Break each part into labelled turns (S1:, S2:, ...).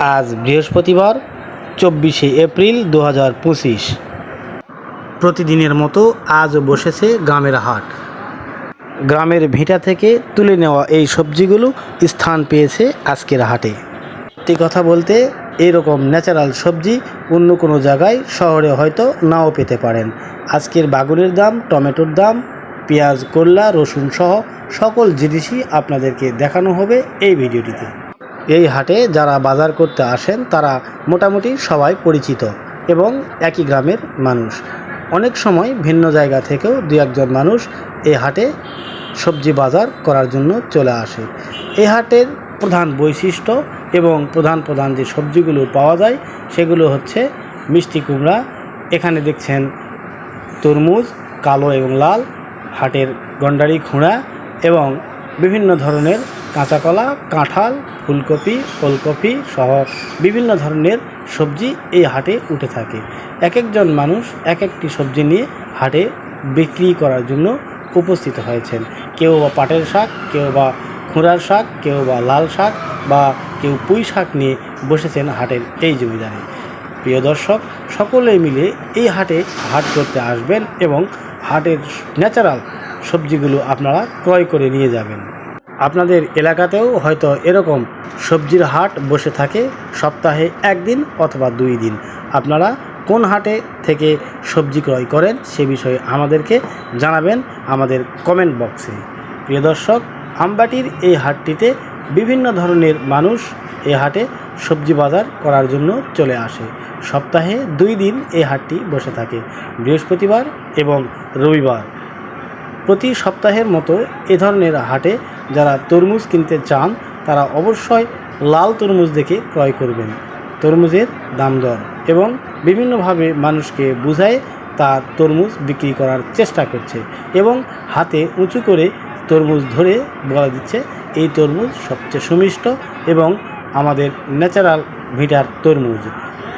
S1: আজ বৃহস্পতিবার, চব্বিশে এপ্রিল দু হাজার পঁচিশ। প্রতিদিনের মতো আজও বসেছে গ্রামের হাট। গ্রামের ভিটা থেকে তুলে নেওয়া এই সবজিগুলো স্থান পেয়েছে আজকের হাটে। সত্যি কথা বলতে, এরকম ন্যাচারাল সবজি অন্য কোনো জায়গায়, শহরে হয়তো নাও পেতে পারেন। আজকের বাগুনের দাম, টমেটোর দাম, পেঁয়াজ, করলা, রসুন সহ সকল জিনিসই আপনাদেরকে দেখানো হবে এই ভিডিওটিতে। এই হাটে যারা বাজার করতে আসেন, তারা মোটামুটি সবাই পরিচিত এবং একই গ্রামের মানুষ। অনেক সময় ভিন্ন জায়গা থেকেও দু একজন মানুষ এই হাটে সবজি বাজার করার জন্য চলে আসে। এই হাটের প্রধান বৈশিষ্ট্য এবং প্রধান প্রধান যে সবজিগুলো পাওয়া যায়, সেগুলো হচ্ছে মিষ্টি কুমড়া, এখানে দেখছেন তরমুজ, কালো এবং লাল, হাটের গন্ডারি খুঁড়া এবং বিভিন্ন ধরনের কাঁচাকলা, কাঁঠাল ফুলকপি ওলকপি সহ বিভিন্ন ধরনের সবজি এই হাটে উঠে থাকে। এক একজন মানুষ এক একটি সবজি নিয়ে হাটে বিক্রি করার জন্য উপস্থিত হয়েছেন। কেউ বা পাটের শাক, কেউ বা খুঁড়ার শাক, কেউ বা লাল শাক বা কেউ পুঁই শাক নিয়ে বসেছেন হাটের এই জমিদারে। প্রিয় দর্শক, সকলে মিলে এই হাটে হাট করতে আসবেন এবং হাটের ন্যাচারাল সবজিগুলো আপনারা ক্রয় করে নিয়ে যাবেন। আপনাদের এলাকাতেও হয়তো এরকম সবজির হাট বসে থাকে সপ্তাহে একদিন অথবা দুই দিন। আপনারা কোন হাটে থেকে সবজি ক্রয় করেন সে বিষয়ে আমাদেরকে জানাবেন আমাদের কমেন্ট বক্সে। প্রিয় দর্শক, আমবাটির এই হাটটিতে বিভিন্ন ধরনের মানুষ এই হাটে সবজি বাজার করার জন্য চলে আসে। সপ্তাহে দুই দিন এই হাটটি বসে থাকে, বৃহস্পতিবার এবং রবিবার। প্রতি সপ্তাহের মতো এ ধরনের হাটে যারা তরমুজ কিনতে চান, তারা অবশ্যই লাল তরমুজ দেখে ক্রয় করবেন। তরমুজের দাম দর এবং বিভিন্নভাবে মানুষকে বুঝায় তার তরমুজ বিক্রি করার চেষ্টা করছে এবং হাতে উঁচু করে তরমুজ ধরে বলা দিচ্ছে, এই তরমুজ সবচেয়ে সুমিষ্ট এবং আমাদের ন্যাচারাল ভিটার তরমুজ।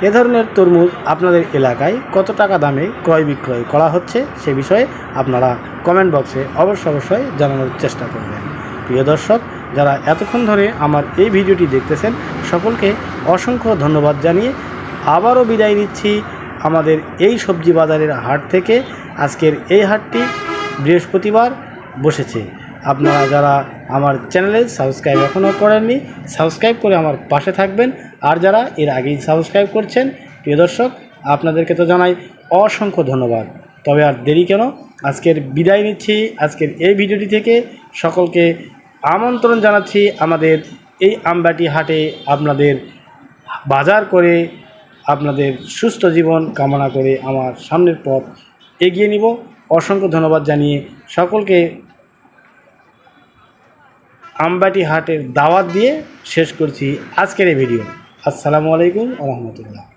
S1: এ ধরনের তরমুজ আপনাদের এলাকায় কত টাকা দামে ক্রয় বিক্রয় করা হচ্ছে, সে বিষয়ে আপনারা কমেন্ট বক্সে অবশ্য অবশ্যই জানানোর চেষ্টা করবেন। প্রিয় দর্শক, যারা এতক্ষণ ধরে আমার এই ভিডিওটি দেখতেছেন, সকলকে অসংখ্য ধন্যবাদ জানিয়ে আবারও বিদায় নিচ্ছি আমাদের এই সবজি বাজারের হাট থেকে। আজকের এই হাটটি বৃহস্পতিবার বসেছে। আপনারা যারা আমার চ্যানেলে সাবস্ক্রাইব এখনও করেননি, সাবস্ক্রাইব করে আমার পাশে থাকবেন। আর যারা এর আগেই সাবস্ক্রাইব করছেন, প্রিয় দর্শক, আপনাদেরকে তো জানাই অসংখ্য ধন্যবাদ। তবে আর দেরি কেন? আজকের বিদায় নিচ্ছি। আজকের এই ভিডিওটি থেকে সকলকে আমন্ত্রণ জানাচ্ছি আমাদের এই আমবাটি হাটে আপনাদের বাজার করে আপনাদের সুস্থ জীবন কামনা করে আমার সামনের পথ এগিয়ে নিব। অসংখ্য ধন্যবাদ জানিয়ে সকলকে আমবাটি হাটের দাওয়াত দিয়ে শেষ করছি আজকের এই ভিডিও। আসসালামু আলাইকুম রহমতুল্লাহ।